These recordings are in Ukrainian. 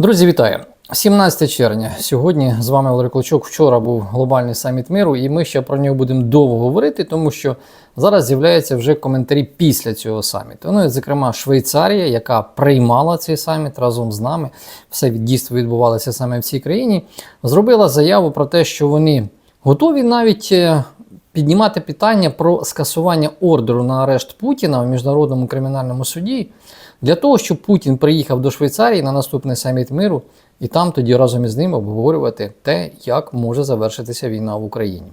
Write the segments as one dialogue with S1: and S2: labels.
S1: Друзі, вітаю! 17 червня. Сьогодні з вами Валерій Клочок. Вчора був глобальний саміт миру, і ми ще про нього будемо довго говорити, тому що зараз з'являються вже коментарі після цього саміту. Ну і зокрема, Швейцарія, яка приймала цей саміт разом з нами, все дійство відбувалося саме в цій країні, зробила заяву про те, що вони готові навіть. Піднімати питання про скасування ордеру на арешт Путіна в міжнародному кримінальному суді для того, щоб Путін приїхав до Швейцарії на наступний саміт миру і там тоді разом із ним обговорювати те, як може завершитися війна в Україні.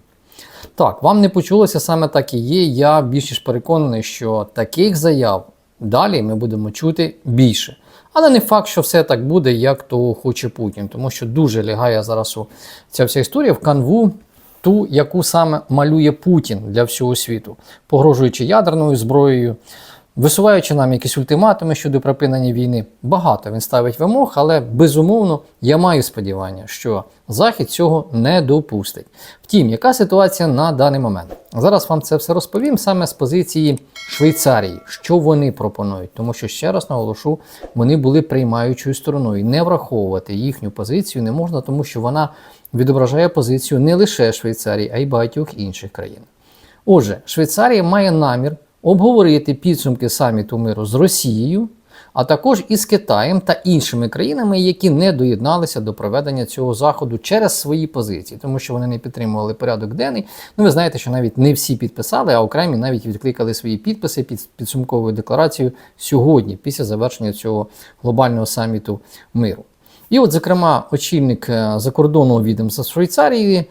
S1: Так, вам не почулося саме так і є. Я більш ніж переконаний, що таких заяв далі ми будемо чути більше. Але не факт, що все так буде, як то хоче Путін, тому що дуже лягає зараз ця вся історія в канву, ту, яку саме малює Путін для всього світу, погрожуючи ядерною зброєю, висуваючи нам якісь ультиматуми щодо припинення війни. Багато він ставить вимог, але безумовно я маю сподівання, що Захід цього не допустить. Втім, яка ситуація на даний момент? Зараз вам це все розповім саме з позиції Швейцарії, що вони пропонують, тому що ще раз наголошу, вони були приймаючою стороною. Не враховувати їхню позицію не можна, тому що вона відображає позицію не лише Швейцарії, а й багатьох інших країн. Отже, Швейцарія має намір обговорити підсумки саміту миру з Росією, а також із Китаєм та іншими країнами, які не доєдналися до проведення цього заходу через свої позиції, тому що вони не підтримували порядок денний. Ну, ви знаєте, що навіть не всі підписали, а окремі навіть відкликали свої підписи під підсумковою декларацією сьогодні, після завершення цього глобального саміту миру. І от, зокрема, очільник е, закордонного відомства Швейцарії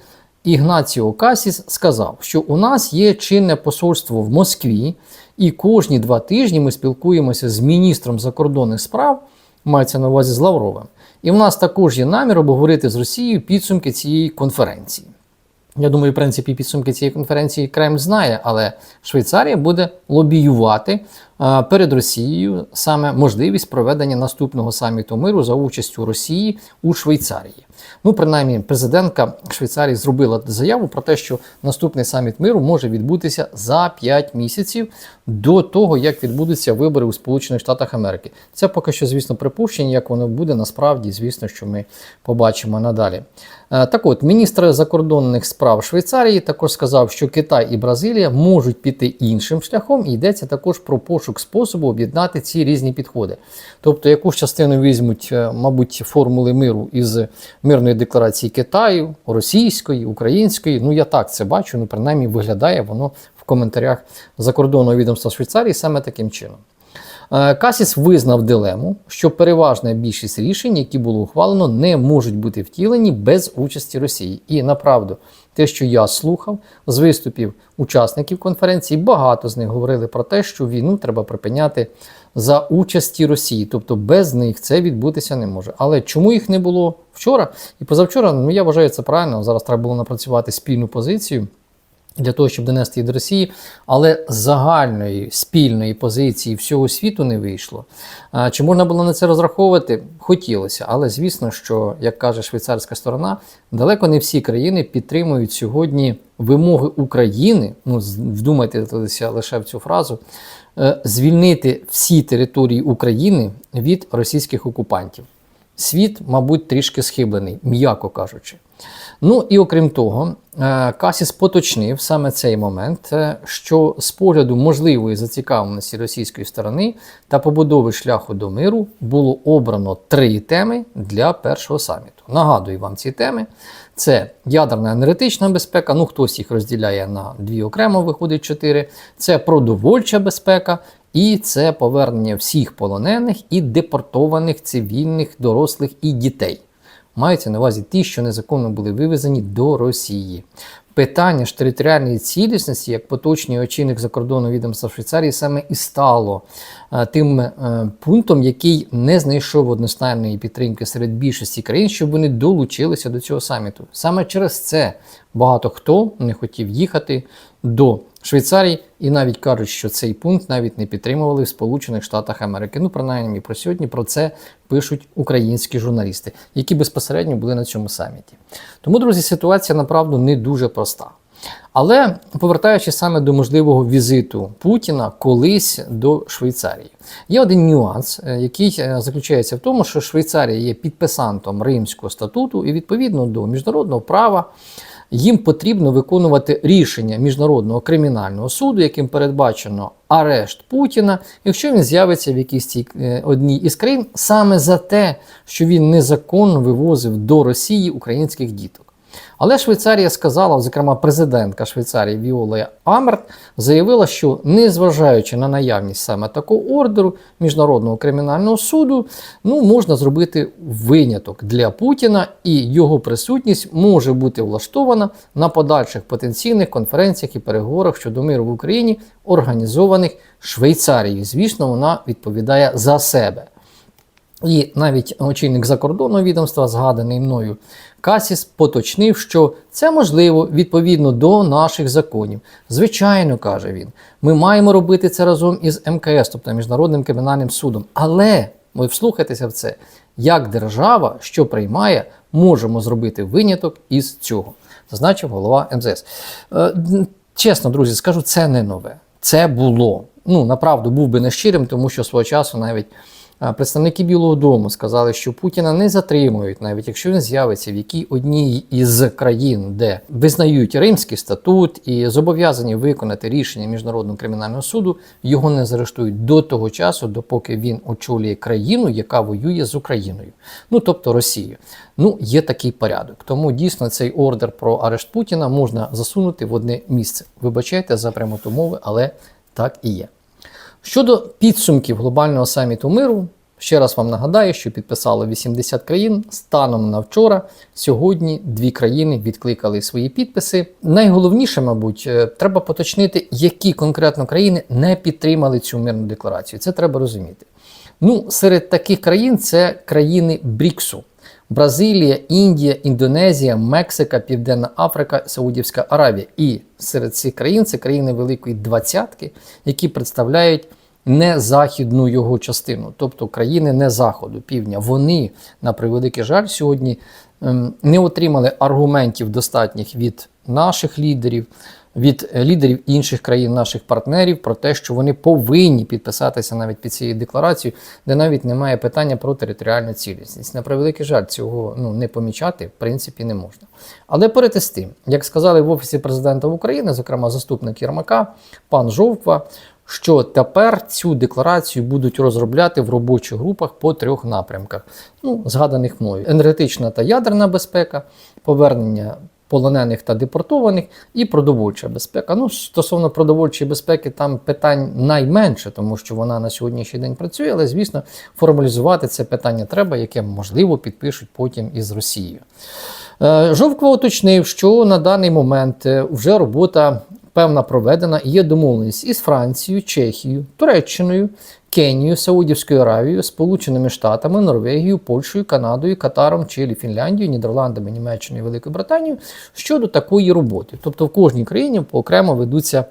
S1: Ігнаціо Касіс сказав, що у нас є чинне посольство в Москві, і кожні два тижні ми спілкуємося з міністром закордонних справ, мається на увазі з Лавровим. І в нас також є намір обговорити з Росією підсумки цієї конференції. Я думаю, в принципі, підсумки цієї конференції Кремль знає, але Швейцарія буде лобіювати перед Росією саме можливість проведення наступного саміту миру за участю Росії у Швейцарії. Ну, принаймні, президентка Швейцарії зробила заяву про те, що наступний саміт миру може відбутися за 5 місяців до того, як відбудуться вибори у Сполучених Штатах Америки. Це поки що, звісно, припущення, як воно буде насправді, звісно, що ми побачимо надалі. Е, Так от, міністр закордонних справ Швейцарії також сказав, що Китай і Бразилія можуть піти іншим шляхом, і йдеться також про пошук способу об'єднати ці різні підходи. Тобто, якусь частину візьмуть, е, мабуть, формули миру із мирної декларації Китаю, російської, української. Ну, я так це бачу, ну принаймні виглядає воно в коментарях закордонного відомства Швейцарії саме таким чином. Е, Касіс визнав дилему, що переважна більшість рішень, які було ухвалено, не можуть бути втілені без участі Росії. І направду, те, що я слухав з виступів учасників конференції, багато з них говорили про те, що війну треба припиняти за участі Росії, тобто без них це відбутися не може. Але чому їх не було вчора і позавчора? Ну я вважаю це правильно. Зараз треба було напрацювати спільну позицію для того, щоб донести її до Росії, але загальної спільної позиції всього світу не вийшло. Чи можна було на це розраховувати? Хотілося, але звісно, що, як каже швейцарська сторона, далеко не всі країни підтримують сьогодні вимоги України. Ну, вдумайтеся лише в цю фразу. е, Звільнити всі території України від російських окупантів. Світ, мабуть, трішки схиблений, м'яко кажучи. Ну і окрім того, е, Касіс поточнив саме цей момент, е, що з погляду можливої зацікавленості російської сторони та побудови шляху до миру було обрано три теми для першого саміту. Нагадую вам ці теми: це ядерна енергетична безпека, ну хтось їх розділяє на дві окремо, виходить чотири. Це продовольча безпека. І це повернення всіх полонених і депортованих цивільних, дорослих і дітей. Маються на увазі ті, що незаконно були вивезені до Росії. Питання ж територіальної цілісності, як поточний очільник закордонного відомства Швейцарії, саме і стало е, тим е, пунктом, який не знайшов одностайної підтримки серед більшості країн, щоб вони долучилися до цього саміту. Саме через це багато хто не хотів їхати до Швейцарії і навіть кажуть, що цей пункт навіть не підтримували в Сполучених Штатах Америки. Ну, принаймні, про сьогодні про це пишуть українські журналісти, які безпосередньо були на цьому саміті. Тому, друзі, ситуація направду не дуже проста. Але повертаючись саме до можливого візиту Путіна колись до Швейцарії, є один нюанс, е, який е, заключається в тому, що Швейцарія є підписантом Римського статуту, і відповідно до міжнародного права їм потрібно виконувати рішення міжнародного кримінального суду, яким передбачено арешт Путіна, якщо він з'явиться в якійсь е, одній із країн, саме за те, що він незаконно вивозив до Росії українських діток. Але Швейцарія сказала, зокрема, президентка Швейцарії Віола Амерт заявила, що незважаючи на наявність саме такого ордеру міжнародного кримінального суду, ну можна зробити виняток для Путіна, і його присутність може бути влаштована на подальших потенційних конференціях і переговорах щодо миру в Україні, організованих Швейцарією. Звісно, вона відповідає за себе. І навіть очільник закордонного відомства, згаданий мною Касіс, поточнив, що це можливо відповідно до наших законів. Звичайно, каже він, ми маємо робити це разом із МКС, тобто Міжнародним кримінальним судом. Але ви вслухайтеся в це, як держава, що приймає, можемо зробити виняток із цього, зазначив голова МЗС. Е, чесно, друзі, скажу, це не нове. Це було. Ну, направду був би нещирим, тому що свого часу навіть. Представники Білого Дому сказали, що Путіна не затримують, навіть якщо він з'явиться в якій одній із країн, де визнають Римський статут і зобов'язані виконати рішення міжнародного кримінального суду, його не заарештують до того часу, допоки він очолює країну, яка воює з Україною, ну тобто Росією. Ну, є такий порядок. Тому дійсно цей ордер про арешт Путіна можна засунути в одне місце. Вибачайте за прямоту мови, але так і є. Щодо підсумків глобального саміту миру, ще раз вам нагадаю, що підписало 80 країн станом на вчора. Сьогодні дві країни відкликали свої підписи. Найголовніше, мабуть, е, треба поточнити, які конкретно країни не підтримали цю мирну декларацію. Це треба розуміти. Ну, серед таких країн це країни Бріксу. Бразилія, Індія, Індонезія, Мексика, Південна Африка, Саудівська Аравія. І серед цих країн це країни Великої Двадцятки, які представляють не західну його частину, тобто країни не заходу, півдня. Вони, на превеликий жаль, сьогодні ем, не отримали аргументів достатніх від наших лідерів від лідерів інших країн, наших партнерів, про те, що вони повинні підписатися навіть під цією декларацією, де навіть немає питання про територіальну цілісність. На превеликий жаль, цього ну, не помічати в принципі не можна. Але перед з тим, як сказали в Офісі президента України, зокрема заступник Єрмака, пан Жовква. Що тепер цю декларацію будуть розробляти в робочих групах по трьох напрямках, ну, згаданих мною: енергетична та ядерна безпека, повернення полонених та депортованих, і продовольча безпека. Ну, Стосовно продовольчої безпеки, там питань найменше, тому що вона на сьогоднішній день працює, але, звісно, формалізувати це питання треба, яке, можливо, підпишуть потім із Росією. Е, Жовква уточнив, що на даний момент е, вже робота певна проведена є домовленість із Францією, Чехією, Туреччиною, Кенією, Саудівською Аравією, Сполученими Штатами, Норвегією, Польщею, Канадою, Катаром, Чилі, Фінляндією, Нідерландами, Німеччиною, Великою Британією щодо такої роботи. Тобто в кожній країні окремо ведуться.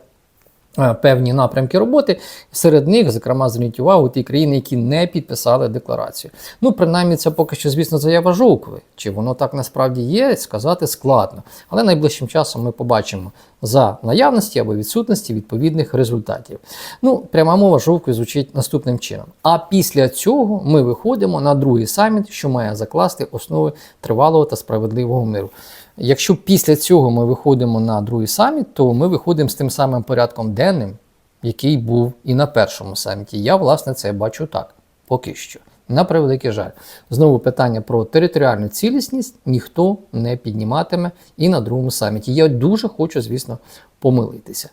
S1: Е, певні напрямки роботи, серед них, зокрема, зверніть увагу ті країни, які не підписали декларацію. Ну, принаймні, це поки що, звісно, заява Жовкви. Чи воно так насправді є, сказати складно. Але найближчим часом ми побачимо за наявності або відсутності відповідних результатів. Ну, пряма мова Жовкви звучить наступним чином. А після цього ми виходимо на другий саміт, що має закласти основи тривалого та справедливого миру. Якщо після цього ми виходимо на другий саміт, то ми виходимо з тим самим порядком денним, який був і на першому саміті. Я, власне, це бачу так, поки що. На превеликий жаль. Знову питання про територіальну цілісність ніхто не підніматиме і на другому саміті. Я дуже хочу, звісно, помилитися.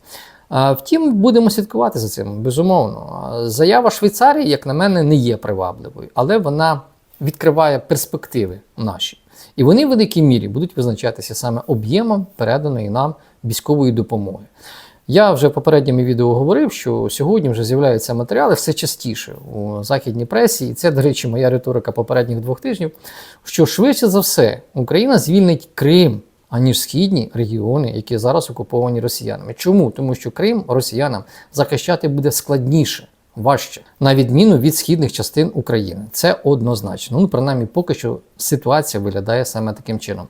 S1: Втім, будемо слідкувати за цим, безумовно. Заява Швейцарії, як на мене, не є привабливою, але вона відкриває перспективи наші. І вони в великій мірі будуть визначатися саме об'ємом переданої нам військової допомоги. Я вже в попередньому відео говорив, що сьогодні вже з'являються матеріали все частіше у західній пресі, і це, до речі, моя риторика попередніх двох тижнів. Що швидше за все Україна звільнить Крим, аніж східні регіони, які зараз окуповані росіянами. Чому? Тому що Крим росіянам захищати буде складніше важче, на відміну від східних частин України. Це однозначно. Ну, принаймні, поки що ситуація виглядає саме таким чином.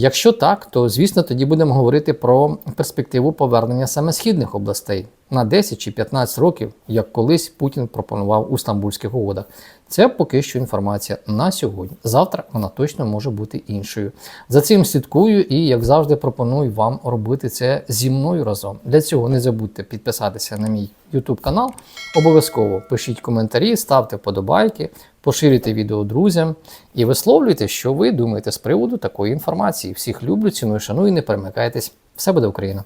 S1: Якщо так, то звісно тоді будемо говорити про перспективу повернення саме східних областей на 10 чи 15 років, як колись Путін пропонував у Стамбульських угодах. Це поки що інформація на сьогодні. Завтра вона точно може бути іншою. За цим слідкую і, як завжди, пропоную вам робити це зі мною разом. Для цього не забудьте підписатися на мій YouTube канал. Обов'язково пишіть коментарі, ставте вподобайки, поширюйте відео друзям і висловлюйте, що ви думаєте з приводу такої інформації. Всіх люблю, ціную, шаную, не перемикайтесь. Все буде Україна!